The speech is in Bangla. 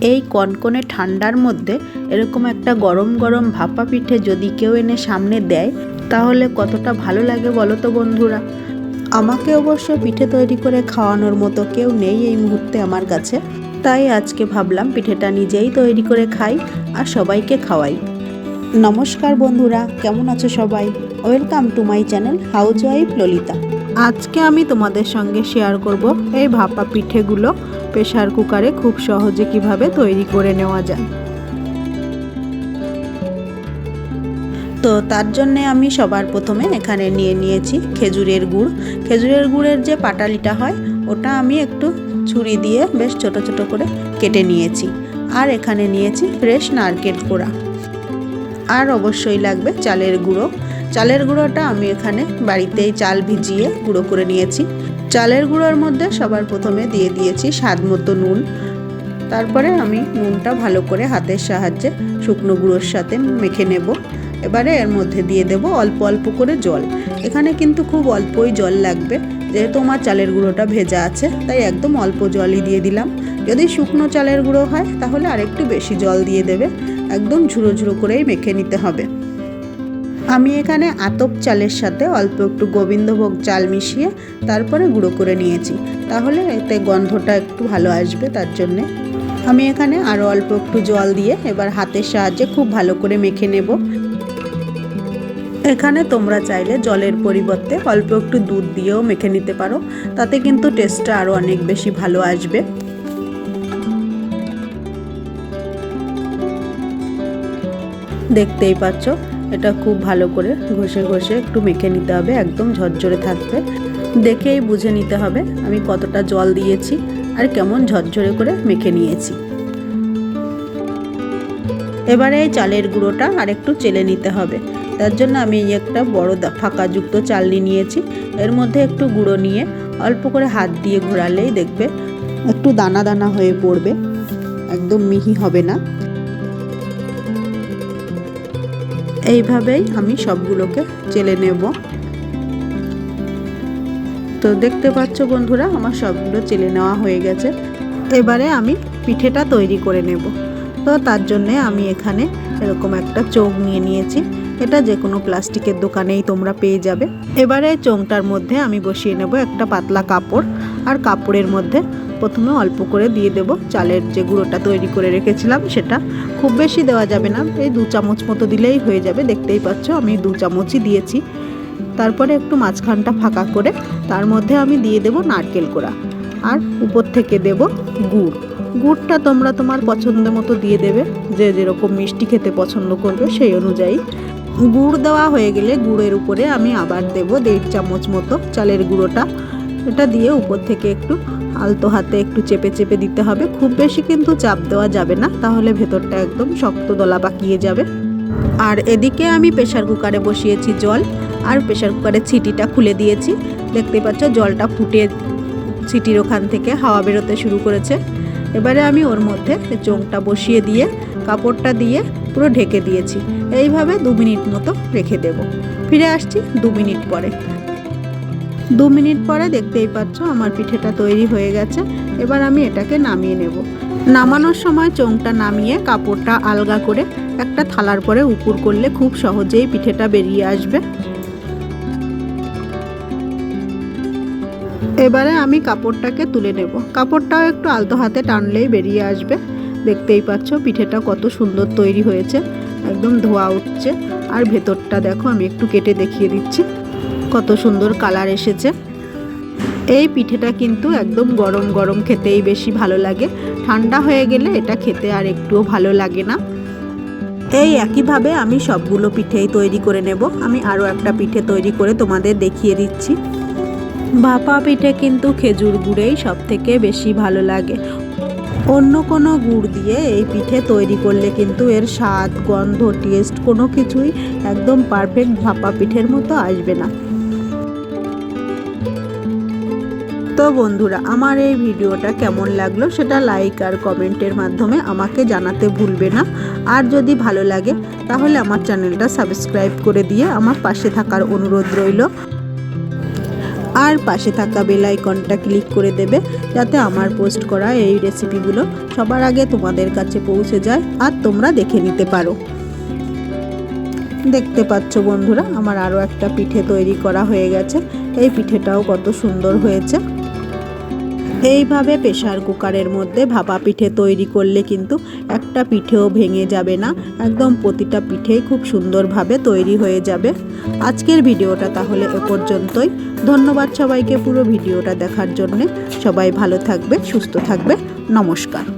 এই কনকনে ঠান্ডার মধ্যে এরকম একটা গরম গরম ভাপা পিঠে যদি কেউ এনে সামনে দেয়, তাহলে কতটা ভালো লাগে বলো তো বন্ধুরা? আমাকে অবশ্য পিঠে তৈরি করে খাওয়ানোর মতো কেউ নেই এই মুহূর্তে আমার কাছে। তাই আজকে ভাবলাম পিঠেটা নিজেই তৈরি করে খাই আর সবাইকে খাওয়াই। নমস্কার বন্ধুরা, কেমন আছো সবাই? Welcome to my channel housewife Lalita. আজকে আমি তোমাদের সঙ্গে শেয়ার করব এই ভাপা পিঠেগুলো প্রেশার কুকারে খুব সহজে কীভাবে তৈরি করে নেওয়া যায়। তো তার জন্যে আমি সবার প্রথমে এখানে নিয়ে নিয়েছি খেজুরের গুড়। খেজুরের গুড়ের যে পাটালিটা হয়, ওটা আমি একটু ছুরি দিয়ে বেশ ছোট ছোট করে কেটে নিয়েছি। আর এখানে নিয়েছি ফ্রেশ নারকেল কোড়া। আর অবশ্যই লাগবে চালের গুঁড়ো। চালের গুঁড়োটা আমি এখানে বাড়িতেই চাল ভিজিয়ে গুঁড়ো করে নিয়েছি। চালের গুঁড়োর মধ্যে সবার প্রথমে দিয়ে দিয়েছি স্বাদ মতো নুন। তারপরে আমি নুনটা ভালো করে হাতের সাহায্যে শুকনো গুঁড়োর সাথে মেখে নেব। এবারে এর মধ্যে দিয়ে দেব অল্প অল্প করে জল। এখানে কিন্তু খুব অল্পই জল লাগবে। যেহেতু আমার চালের গুঁড়োটা ভেজা আছে, তাই একদম অল্প জলই দিয়ে দিলাম। যদি শুকনো চালের গুঁড়ো হয়, তাহলে আরেকটু বেশি জল দিয়ে দেবে। একদম ঝুড়ো ঝুড়ো করেই মেখে নিতে হবে। আমি এখানে আতপ চালের সাথে অল্প একটু গোবিন্দভোগ চাল মিশিয়ে তারপরে গুঁড়ো করে নিয়েছি। তাহলে এতে গন্ধটা একটু ভালো আসবে তার জন্যে। আমি এখানে আরও অল্প একটু জল দিয়ে এবার হাতের সাহায্যে খুব ভালো করে মেখে নেব। এখানে তোমরা চাইলে জলের পরিবর্তে অল্প একটু দুধ দিয়েও মেখে নিতে পারো। তাতে কিন্তু টেস্টটা আরও অনেক বেশি ভালো আসবে। দেখতেই পাচ্ছ? এটা খুব ভালো করে ঘষে ঘষে একটু মেখে নিতে হবে, একদম ঝরঝরে থাকবে। দেখেই বুঝে নিতে হবে আমি কতটা জল দিয়েছি আর কেমন ঝরঝরে করে মেখে নিয়েছি। এবারে এই চালের গুঁড়োটা আর একটু চেলে নিতে হবে। তার জন্য আমি একটা বড় ফাঁকাযুক্ত চালনি নিয়েছি। এর মধ্যে একটু গুঁড়ো নিয়ে অল্প করে হাত দিয়ে ঘোরালেই দেখবে একটু দানা দানা হয়ে পড়বে। একদম মিহি হবে না। এইভাবেই আমি সবগুলোকে চেলে নেব। তো দেখতে পাচ্ছ বন্ধুরা, আমার সবগুলো চেলে নেওয়া হয়ে গেছে। এবারে আমি পিঠেটা তৈরি করে নেব। তো তার জন্যে আমি এখানে এরকম একটা চোখ নিয়ে নিয়েছি। এটা যে কোনো প্লাস্টিকের দোকানেই তোমরা পেয়ে যাবে। এবারে চোংটার মধ্যে আমি বসিয়ে নেব একটা পাতলা কাপড়। আর কাপড়ের মধ্যে প্রথমে অল্প করে দিয়ে দেব। চালের যে গুঁড়োটা তৈরি করে রেখেছিলাম, সেটা খুব বেশি দেওয়া যাবে না। এই দু চামচ মতো দিলেই হয়ে যাবে। দেখতেই পাচ্ছ, আমি দু চামচই দিয়েছি। তারপরে একটু মাঝখানটা ফাঁকা করে তার মধ্যে আমি দিয়ে দেব নারকেল কোড়া। আর উপর থেকে দেব গুড়। গুড়টা তোমরা তোমার পছন্দ মতো দিয়ে দেবে। যে যেরকম মিষ্টি খেতে পছন্দ করবে, সেই অনুযায়ী। গুড় দেওয়া হয়ে গেলে গুড়ের উপরে আমি আবার দেব দেড় চামচ মতো চালের গুঁড়োটা। এটা দিয়ে উপর থেকে একটু আলতো হাতে একটু চেপে চেপে দিতে হবে। খুব বেশি কিন্তু চাপ দেওয়া যাবে না, তাহলে ভেতরটা একদম শক্ত দলা পাকিয়ে যাবে। আর এদিকে আমি প্রেশার কুকারে বসিয়েছি জল, আর প্রেশার কুকারের ছিটিটা খুলে দিয়েছি। দেখতে পাচ্ছ জলটা ফুটে ছিটির ওখান থেকে হাওয়া বেরোতে শুরু করেছে। এবারে আমি ওর মধ্যে চোংটা বসিয়ে দিয়ে, কাপড়টা দিয়ে পুরো ঢেকে দিয়েছি। এইভাবে দু মিনিট মতো রেখে দেব। ফিরে আসছি দু মিনিট পরে। দু মিনিট পরে দেখতেই পাচ্ছ আমার পিঠেটা তৈরি হয়ে গেছে। এবার আমি এটাকে নামিয়ে নেব। নামানোর সময় চোংটা নামিয়ে কাপড়টা আলগা করে একটা থালার পরে উপুর করলে খুব সহজেই পিঠেটা বেরিয়ে আসবে। এবারে আমি কাপড়টাকে তুলে নেব। কাপড়টাও একটু আলতো হাতে টানলেই বেরিয়ে আসবে। দেখতেই পাচ্ছ পিঠেটা কত সুন্দর তৈরি হয়েছে। একদম ধোয়া উঠছে। আর ভেতরটা দেখো আমি একটু কেটে দেখিয়ে দিচ্ছি। কত সুন্দর কালার এসেছে। এই পিঠেটা কিন্তু একদম গরম গরম খেতেই বেশি ভালো লাগে। ঠান্ডা হয়ে গেলে এটা খেতে আর একটুও ভালো লাগে না। এই একইভাবে আমি সবগুলো পিঠেই তৈরি করে নেব। আমি আরও একটা পিঠে তৈরি করে তোমাদের দেখিয়ে দিচ্ছি। ভাপা পিঠে কিন্তু খেজুর গুড়েই সব থেকে বেশি ভালো লাগে। অন্য কোনো গুড় দিয়ে এই পিঠে তৈরি করলে কিন্তু এর স্বাদ, গন্ধ টেস্ট কোনো কিছুই একদম পারফেক্ট ভাপা পিঠের মতো আসবে না। তো বন্ধুরা, আমার এই ভিডিওটা কেমন লাগল সেটা লাইক আর কমেন্টের মাধ্যমে আমাকে জানাতে ভুলবে না। আর যদি ভালো লাগে, তাহলে আমার চ্যানেলটা সাবস্ক্রাইব করে দিয়ে আমার পাশে থাকার অনুরোধ রইল। আর পাশে থাকা বেল আইকনটা ক্লিক করে দেবে, যাতে আমার পোস্ট করা এই রেসিপিগুলো সবার আগে তোমাদের কাছে পৌঁছে যায় আর তোমরা দেখে নিতে পারো। দেখতে পাচ্ছ বন্ধুরা, আমার আরও একটা পিঠে তৈরি করা হয়ে গেছে। এই পিঠেটাও কত সুন্দর হয়েছে। এইভাবে প্রেশার কুকারের মধ্যে ভাপা পিঠে তৈরি করলে কিন্তু একটা পিঠেও ভেঙে যাবে না। একদম প্রতিটা পিঠেই খুব সুন্দরভাবে তৈরি হয়ে যাবে। আজকের ভিডিওটা তাহলে এ পর্যন্তই। ধন্যবাদ সবাইকে পুরো ভিডিওটা দেখার জন্যে। সবাই ভালো থাকবে সুস্থ থাকবে নমস্কার।